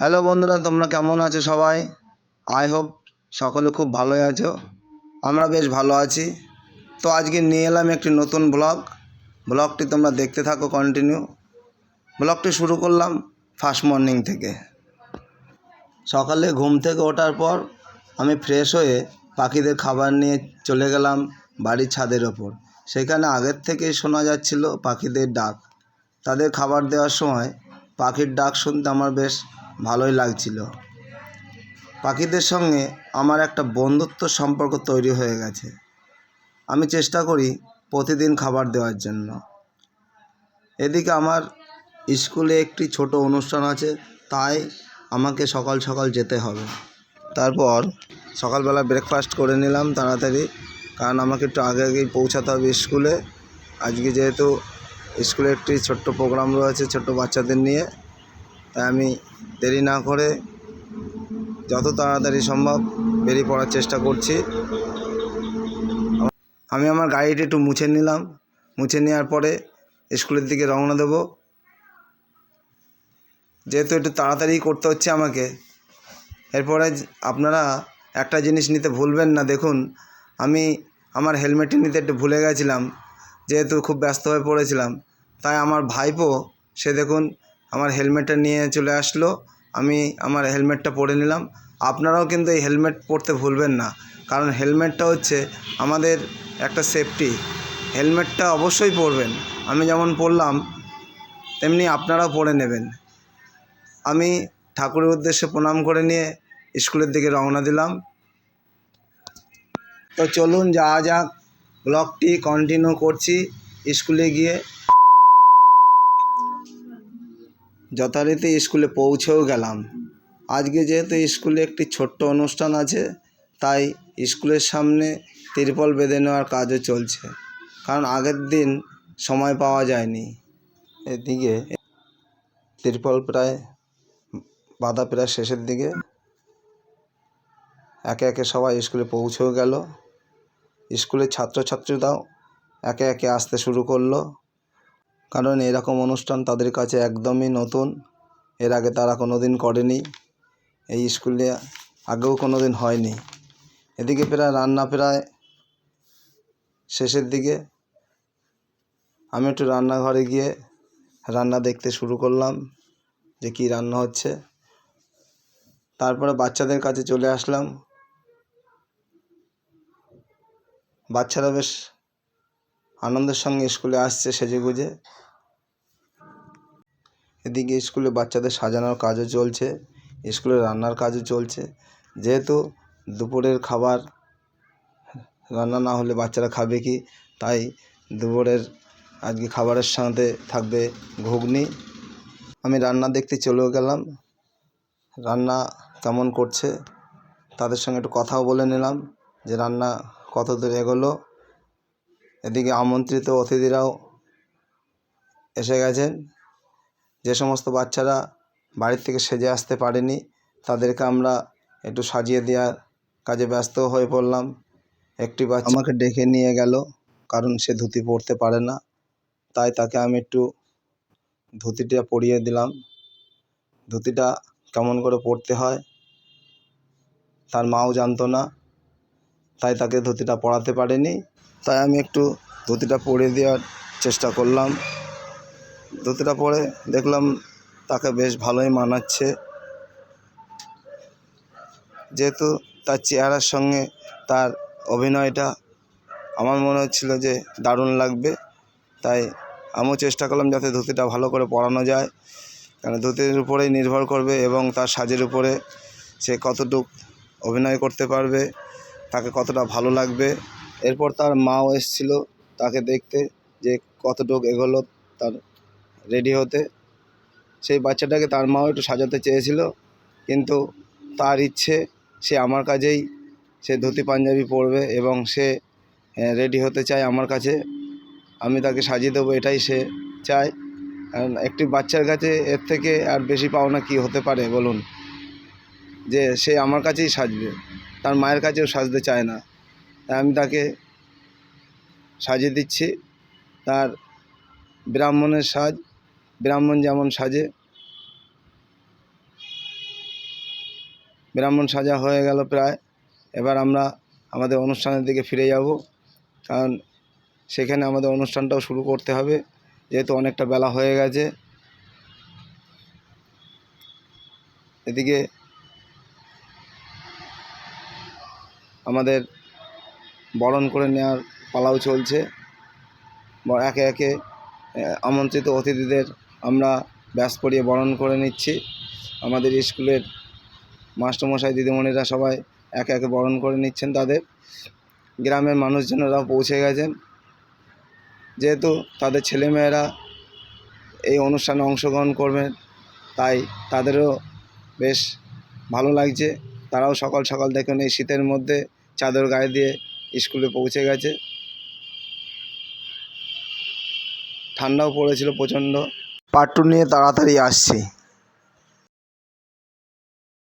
Hello বন্ধুরা, তোমরা কেমন আছো সবাই? আই হোপ সকলে খুব ভালোই আছো। আমরা বেশ ভালো আছি। তো আজকে নিয়ে এলাম একটি নতুন ব্লগ ব্লগটি তোমরা দেখতে থাকো কন্টিনিউ ব্লগটি শুরু করলাম ফার্স্ট মর্নিং থেকে। সকালে ঘুম থেকে ওঠার পর আমি ফ্রেশ হয়ে পাখিদের খাবার নিয়ে চলে গেলাম বাড়ির ছাদের ওপর। সেখানে আগের থেকেই শোনা যাচ্ছিল পাখিদের ডাক। তাদের খাবার দেওয়ার সময় পাখির ডাক শুনতে আমার বেশ ভালোই লাগছিল। পাখিদের সঙ্গে আমার একটা বন্ধুত্ব সম্পর্ক তৈরি হয়ে গেছে। আমি চেষ্টা করি প্রতিদিন খাবার দেওয়ার জন্য। এদিকে আমার স্কুলে একটি ছোট অনুষ্ঠান আছে, তাই আমাকে সকাল সকাল যেতে হবে। তারপর সকালবেলা ব্রেকফাস্ট করে নিলাম তাড়াতাড়ি, কারণ আমাকে একটু আগে আগেই পৌঁছাতে হবে স্কুলে। আজকে যেহেতু স্কুলে একটি ছোট্ট প্রোগ্রাম রয়েছে ছোট্ট বাচ্চাদের নিয়ে তাই আমি দেরি না করে যত তাড়াতাড়ি সম্ভব বেরিয়ে পড়ার চেষ্টা করছি। আমি আমার গাড়িটি একটু মুছে নিলাম। মুছে নেওয়ার পরে স্কুলের দিকে রওনা দেব। যেহেতু একটু তাড়াতাড়ি করতে হচ্ছে আমাকে, এরপরে আপনারা একটা জিনিস নিতে ভুলবেন না। দেখুন, আমি আমার হেলমেটটি নিতে একটু ভুলে গেছিলাম, যেহেতু খুব ব্যস্ত হয়ে পড়েছিলাম। তাই আমার ভাইপো, সে দেখুন আমার হেলমেটটা নিয়ে চলে আসলো। আমি আমার হেলমেটটা পরে নিলাম। আপনারাও কিন্তু এই হেলমেট পরতে ভুলবেন না। কারণ হেলমেটটা হচ্ছে আমাদের একটা সেফটি হেলমেটটা অবশ্যই পরবেন। আমি যেমন পরলাম, তেমনি আপনারাও পরে নেবেন। আমি ঠাকুরের উদ্দেশ্যে প্রণাম করে নিয়ে স্কুলের দিকে রওনা দিলাম। তো চলুন যাওয়া যাক। ব্লগটি কন্টিনিউ করছি স্কুলে গিয়ে। যথারীতি স্কুলে পৌঁছেও গেলাম। আজকে যেহেতু স্কুলে একটি ছোট্ট অনুষ্ঠান আছে, তাই স্কুলের সামনে তিরপল বেঁধে নেওয়ার কাজও চলছে। কারণ আগের দিন সময় পাওয়া যায়নি। এদিকে তিরপল প্রায় বাঁধা প্রায় শেষের দিকে একে একে সবাই স্কুলে পৌঁছেও গেল। স্কুলের ছাত্রছাত্রীরাও একে একে আসতে শুরু করল। কারণ এরকম অনুষ্ঠান তাদের কাছে একদমই নতুন। এর আগে তারা কোনো দিন করেনি। এই স্কুলে আগেও কোনো দিন হয়নি। এদিকে প্রায় রান্না প্রায় শেষের দিকে। আমি একটু রান্নাঘরে গিয়ে রান্না দেখতে শুরু করলাম, যে কী রান্না হচ্ছে। তারপরে বাচ্চাদের কাছে চলে আসলাম। বাচ্চারা বেশ আনন্দের সঙ্গে স্কুলে আসছে সেজে গুজে এদিকে স্কুলে বাচ্চাদের সাজানোর কাজও চলছে, স্কুলে রান্নার কাজও চলছে। যেহেতু দুপুরের খাবার রান্না না হলে বাচ্চারা খাবে কি, তাই দুপুরের আজকে খাবারের সাথে থাকবে ঘুগনি। আমি রান্না দেখতে চলেও গেলাম। রান্না কেমন করছে, তাদের সঙ্গে একটু কথাও বলে নিলাম যে রান্না কত দূর এগোলো। এদিকে আমন্ত্রিত অতিথিরাও এসে গেছেন। যে সমস্ত বাচ্চারা বাড়ির থেকে সেজে আসতে পারেনি, তাদেরকে আমরা একটু সাজিয়ে দেওয়ার কাজে ব্যস্ত হয়ে পড়লাম। একটি বাচ্চা আমাকে ডেকে নিয়ে গেল, কারণ সে ধুতি পরতে পারে না। তাই তাকে আমি একটু ধুতিটা পরিয়ে দিলাম। ধুতিটা কেমন করে পরতে হয়, তার মাও জানতো না, তাই তাকে ধুতিটা পরাতে পারেনি। তাই আমি একটু ধুতিটা পরে দেওয়ার চেষ্টা করলাম। ধুতিটা পরে দেখলাম তাকে বেশ ভালোই মানাচ্ছে। যেহেতু তার চেহারার সঙ্গে তার অভিনয়টা আমার মনে হচ্ছিল যে দারুণ লাগবে, তাই আমিও চেষ্টা করলাম যাতে ধুতিটা ভালো করে পরানো যায়। কারণ ধুতির উপরেই নির্ভর করবে এবং তার সাজের উপরে সে কতটুক অভিনয় করতে পারবে, তাকে কতটা ভালো লাগবে। এরপর তার মাও এসেছিল তাকে দেখতে যে কতটুকু এগোলো তার রেডি হতে। সেই বাচ্চাটাকে তার মাও একটু সাজাতে চেয়েছিল, কিন্তু তার ইচ্ছে, সে আমার কাছেই সে ধুতি পাঞ্জাবি পরবে এবং সে রেডি হতে চায় আমার কাছে। আমি তাকে সাজিয়ে দেবো, এটাই সে চায়। কারণ একটি বাচ্চার কাছে এর থেকে আর বেশি পাওনা কী হতে পারে বলুন? যে সে আমার কাছেই সাজবে, তার মায়ের কাছেও সাজতে চায় না। তাই আমি তাকে সাজিয়ে দিচ্ছি। তার ব্রাহ্মণের সাজ, ব্রাহ্মণ যেমন সাজে। ব্রাহ্মণ সাজা হয়ে গেল প্রায়। এবার আমরা আমাদের অনুষ্ঠানের দিকে ফিরে যাব। কারণ সেখানে আমাদের অনুষ্ঠানটাও শুরু করতে হবে। যেহেতু অনেকটা বেলা হয়ে গেছে। এদিকে আমাদের বরণ করে নেওয়ার পালাও চলছে। একে একে আমন্ত্রিত অতিথিদের আমরা ব্যাস করিয়ে বরণ করে নিচ্ছি। আমাদের স্কুলের মাস্টারমশাই, দিদিমণিরা সবাই একে একে বরণ করে নিচ্ছেন তাদের। গ্রামের মানুষজনেরাও পৌঁছে গেছেন। যেহেতু তাদের ছেলেমেয়েরা এই অনুষ্ঠানে অংশগ্রহণ করবেন, তাই তাদেরও বেশ ভালো লাগছে। তারাও সকাল সকাল দেখুন এই শীতের মধ্যে চাদর গায়ে দিয়ে স্কুলে পৌঁছে গেছে। ঠান্ডাও পড়েছিল প্রচণ্ড। পাট্টু নিয়ে তাড়াতাড়ি আসছি।